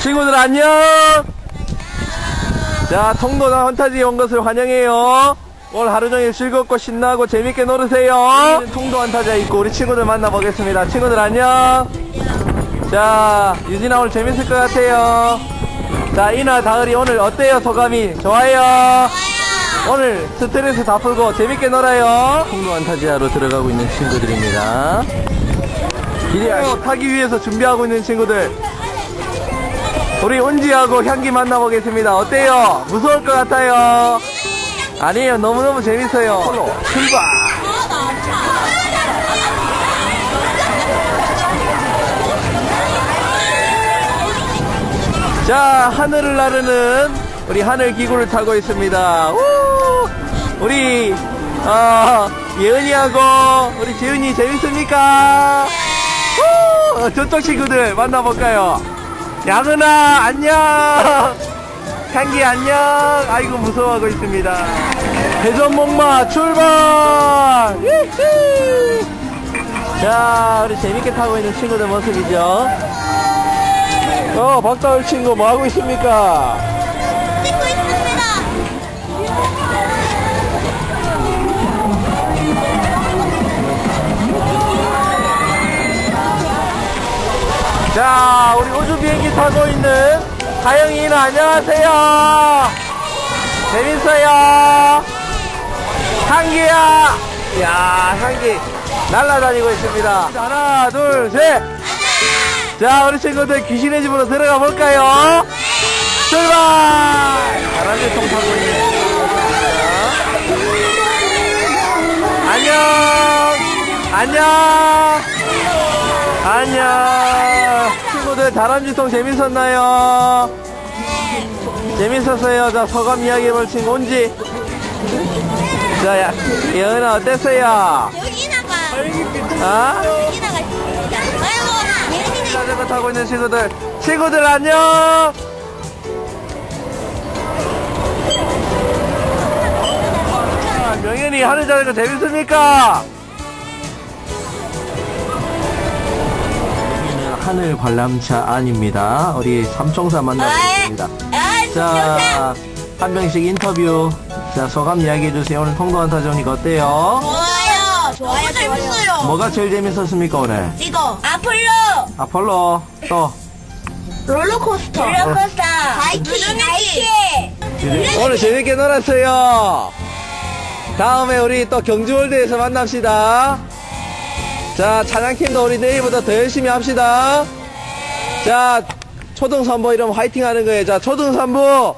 친구들 안녕! 자, 통도나 환타지에 온 것을 환영해요. 오늘 하루 종일 즐겁고 신나고 재밌게 놀으세요. 통도 환타지에 있고 우리 친구들 만나보겠습니다. 친구들 안녕! 자, 유진아 오늘 재밌을 것 같아요. 자, 이나, 다을이 오늘 어때요? 소감이? 좋아요? 오늘 스트레스 다 풀고 재밌게 놀아요. 통도 환타지아로 들어가고 있는 친구들입니다. 길이 타기 위해서 준비하고 있는 친구들. 우리 은지하고 향기 만나보겠습니다. 어때요? 무서울 것 같아요? 아니에요. 너무너무 재밌어요. 홀로 출발! 자, 하늘을 나르는 우리 하늘 기구를 타고 있습니다. 우! 우리, 어, 예은이하고 우리 재은이 재밌습니까? 우! 어, 저쪽 친구들 만나볼까요? 양은아, 안녕! 향기 안녕! 아이고, 무서워하고 있습니다. 대전 목마 출발! 유후! 자, 우리 재밌게 타고 있는 친구들 모습이죠. 어, 박다울 친구 뭐 하고 있습니까? 자, 우리 우주 비행기 타고 있는 하영이는 안녕하세요. 재밌어요. 향기야. 야, 향기 날아다니고 있습니다. 하나, 둘, 셋. 자, 우리 친구들 귀신의 집으로 들어가 볼까요? 출발! 바람이 통 타고 친구입니다. 안녕! 안녕! 안녕! 친구들 다람쥐통 재밌었나요? 재밌었어요. 자, 소감 이야기해볼 친구 온지. 자, 야, 예은아 어땠어요? 여기나가 아? 여기나가 있습니다. 아이고 예은이네. 자전거 타고 있는 친구들. 친구들 안녕! 아, 명현이 하늘 자전거 재밌습니까? 하늘 관람차 안입니다. 우리 삼총사 만나보겠습니다. 아, 자, 한 명씩 인터뷰. 자, 소감 이야기해 주세요. 오늘 통도한 타조니까 어때요? 좋아요. 좋아요. 재밌어요. 뭐가 제일 재밌었습니까, 오늘? 이거 아폴로 아폴로, 또. 롤러코스터 롤러코스터 바이킹 바이킹 오늘 재밌게 놀았어요. 다음에 우리 또 경주월드에서 만납시다. 자, 찬양팀도 우리 내일보다 더 열심히 합시다. 자, 초등산부 이러면 화이팅 하는 거예요. 자, 초등산부